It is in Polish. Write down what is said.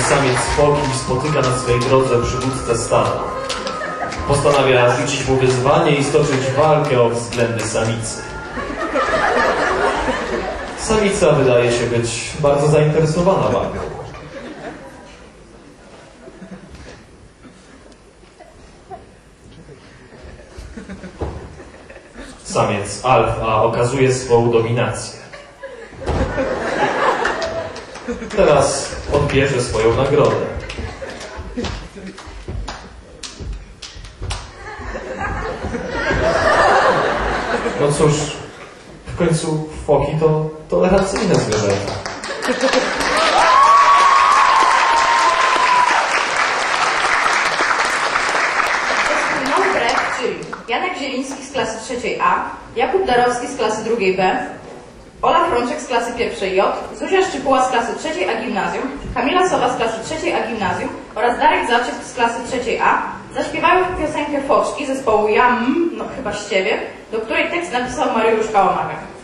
samiec foki spotyka na swej drodze przywódcę stada. Postanawia rzucić mu wyzwanie i stoczyć walkę o względy samicy. Samica wydaje się być bardzo zainteresowana walką. Samiec alfa okazuje swoją dominację. Teraz odbierze swoją nagrodę. No cóż, w końcu foki to tolerancyjne zwierzęta. Janek Zieliński z klasy trzeciej A, Jakub Darowski z klasy drugiej B, Ola Frączek z klasy pierwszej J, Zuzia Szczypuła z klasy trzeciej A gimnazjum, Kamila Sowa z klasy trzeciej A gimnazjum oraz Darek Zawczyk z klasy trzeciej A zaśpiewają piosenkę Foczki zespołu Jam, no chyba z ciebie, do której tekst napisał Mariusz Kałamaga.